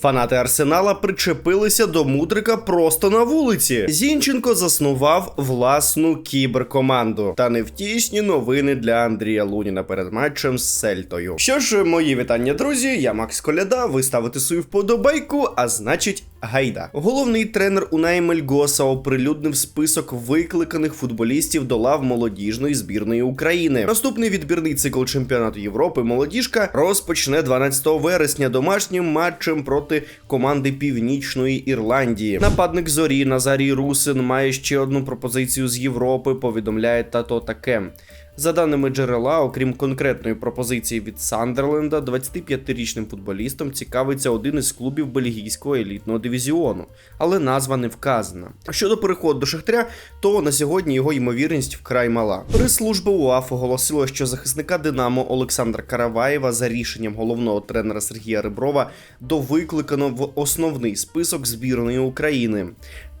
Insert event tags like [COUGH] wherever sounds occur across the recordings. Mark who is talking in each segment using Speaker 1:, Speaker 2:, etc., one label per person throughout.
Speaker 1: Фанати Арсенала причепилися до мудрика просто на вулиці. Зінченко заснував власну кіберкоманду. Та невтішні новини для Андрія Луніна перед матчем з Сельтою. Що ж, мої вітання, друзі. Я Макс Коляда. Ви ставите свою вподобайку, а значить. Гайда. Головний тренер Унай Мельгоса оприлюднив список викликаних футболістів до лав молодіжної збірної України. Наступний відбірний цикл чемпіонату Європи молодіжка розпочне 12 вересня домашнім матчем проти команди Північної Ірландії. Нападник зорі Назарій Русин має ще одну пропозицію з Європи. Повідомляє тато таке. За даними джерела, окрім конкретної пропозиції від Сандерленда, 25-річним футболістом цікавиться один із клубів бельгійського елітного дивізіону, але назва не вказана. Щодо переходу до Шахтаря, то на сьогодні його ймовірність вкрай мала. Прес-служба УАФ оголосила, що захисника Динамо Олександра Караваєва за рішенням головного тренера Сергія Реброва довикликано в основний список збірної України.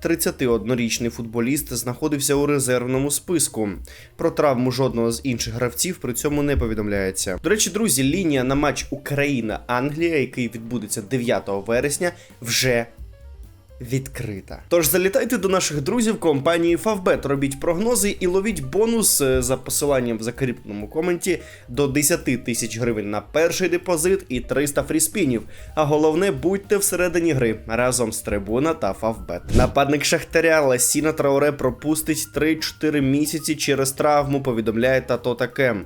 Speaker 1: 31-річний футболіст знаходився у резервному списку. Про травму жодного з інших гравців при цьому не повідомляється. До речі, друзі, лінія на матч Україна-Англія, який відбудеться 9 вересня, вже відкрита. Тож залітайте до наших друзів компанії Favbet, робіть прогнози і ловіть бонус е, за посиланням в закріпленому коменті до 10 тисяч гривень на перший депозит і 300 фріспінів. А головне, будьте всередині гри разом з Трибуна та Favbet. Нападник Шахтаря Ласіна Трауре пропустить 3-4 місяці через травму. Повідомляє тато таке.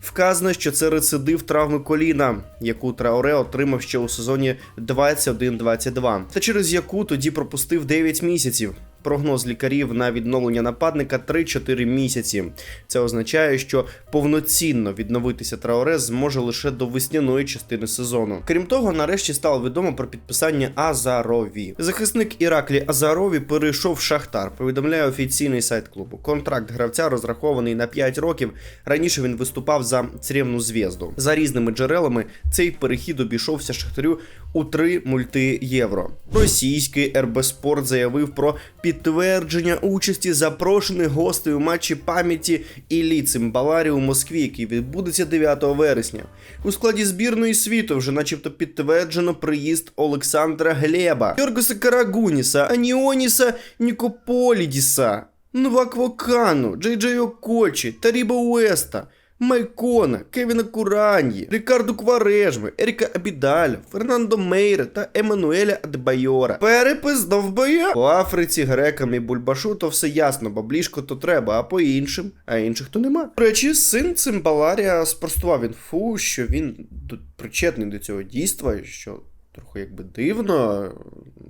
Speaker 1: Вказано, що це рецидив травми коліна, яку Траоре отримав ще у сезоні 21-22, та через яку тоді пропустив 9 місяців. Прогноз лікарів на відновлення нападника 3-4 місяці. Це означає, що повноцінно відновитися Трауре зможе лише до весняної частини сезону. Крім того, нарешті стало відомо про підписання Азарові. Захисник Іраклі Азарові перейшов в Шахтар. Повідомляє офіційний сайт клубу. Контракт гравця розрахований на 5 років. Раніше він виступав за Црєвну зв'язду. За різними джерелами цей перехід обійшовся Шахтарю у 3 мульти євро. Російський РБ Спорт заявив про підтвердження участі запрошених гостей у матчі пам'яті Іллі Цимбаларі у Москві, який відбудеться 9 вересня. У складі збірної світу вже, начебто, підтверджено приїзд Олександра Глеба, Йоргоса Карагуніса, Аніоніса Нікополідіса, Нваквокану, Джей Джей Окочі, Таріба Уеста. Майкона, Кевіна Кураньї, Рікарду Кварежми, Еріка Абідаля, Фернандо Мейра та Еммануеля Адбайора. Перепис довбоя. По Африці, грекам і Бульбашу то все ясно, баблішко то треба, а по іншим, а інших то нема. До речі, син Цимбаларія спростував інфу, що він причетний до цього дійства, що трохи якби дивно,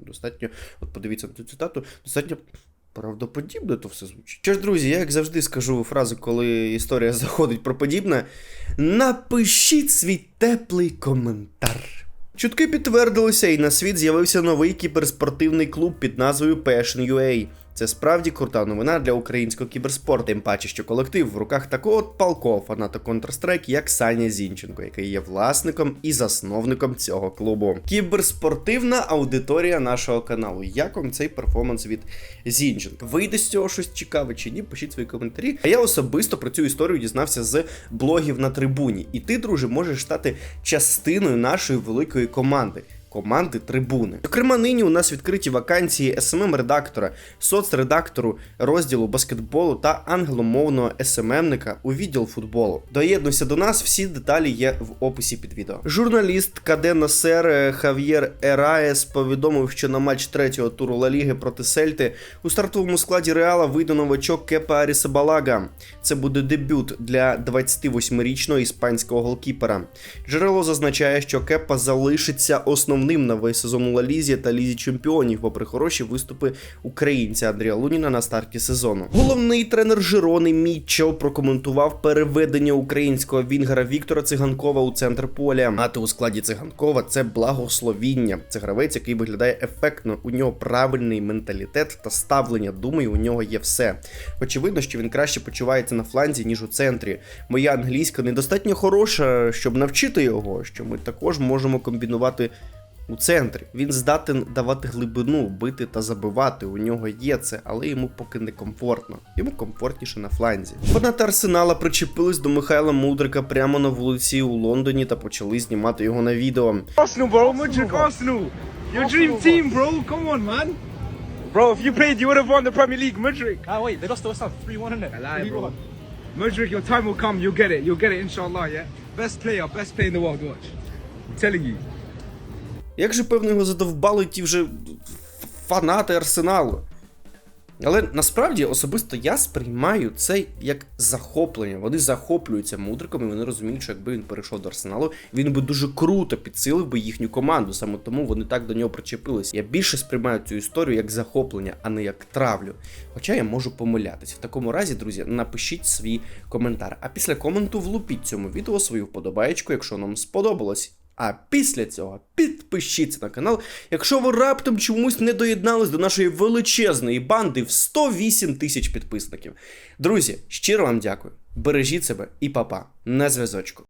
Speaker 1: достатньо, от подивіться на цю цитату, достатньо Правдоподібно то все звучить. Що ж, друзі, я як завжди скажу фразу, коли історія [LAUGHS] заходить про подібне. Напишіть свій теплий коментар. Чутки підтвердилися, і на світ з'явився новий кіберспортивний клуб під назвою Passion UA. Це справді крута новина для українського кіберспорту, тим паче, що колектив в руках такого от палкого фаната Counter-Strike, як Саня Зінченко, який є власником і засновником цього клубу. Кіберспортивна аудиторія нашого каналу. Як вам цей перформанс від Зінченка? Вийде з цього щось цікаве чи ні? Пишіть свої коментарі. А я особисто про цю історію дізнався з блогів на трибуні. І ти, друже, можеш стати частиною нашої великої команди. Команди трибуни. Зокрема, нині у нас відкриті вакансії smm редактора соцредактору розділу баскетболу та англомовного СММника у відділ футболу. Доєднуйся до нас, всі деталі є в описі під відео. Журналіст Каде Насер е, Хав'єр Ераєс повідомив, що на матч третього туру Ла Ліги проти Сельти у стартовому складі Реала вийде новачок Кепа Арісабалага. Це буде дебют для 28-річного іспанського голкіпера. Джерело зазначає, що Кепа залишиться основним на весь сезон у Ла Лізі та Лізі Чемпіонів, попри хороші виступи українця Андрія Луніна на старті сезону. Головний тренер Жирони Мітчел прокоментував переведення українського вінгера Віктора Циганкова у центр поля. Мати у складі циганкова це благословіння. Це гравець, який виглядає ефектно. У нього правильний менталітет та ставлення. Думаю, у нього є все. Очевидно, що він краще почувається на фланзі, ніж у центрі. Моя англійська недостатньо хороша, щоб навчити його, що ми також можемо комбінувати у центрі. Він здатен давати глибину, бити та забивати. У нього є це, але йому поки не комфортно. Йому комфортніше на фланзі. Фанати Арсенала причепились до Михайла Мудрика прямо на вулиці у Лондоні та почали знімати його на відео.
Speaker 2: Arsenal, bro. Mudrik, Arsenal. Your dream team, bro. Come on, man. Bro, if you played, you would have won the Premier League, Mudrik.
Speaker 3: Ah wait, they lost to Ham 3-1 in it.
Speaker 2: lie, bro. Mudrik, your time will come. You'll get it. You'll get it, inshallah, yeah? Best player, best player in the world, watch. I'm telling you.
Speaker 1: Як же певно його задовбали ті вже фанати арсеналу. Але насправді особисто я сприймаю це як захоплення. Вони захоплюються мудриком, і вони розуміють, що якби він перейшов до арсеналу, він би дуже круто підсилив би їхню команду. Саме тому вони так до нього причепилися. Я більше сприймаю цю історію як захоплення, а не як травлю. Хоча я можу помилятись. В такому разі, друзі, напишіть свій коментар. А після коменту влупіть цьому відео свою вподобаєчку, якщо вам сподобалось. А після цього підпишіться на канал, якщо ви раптом чомусь не доєднались до нашої величезної банди в 108 тисяч підписників. Друзі, щиро вам дякую. Бережіть себе і папа на зв'язочку.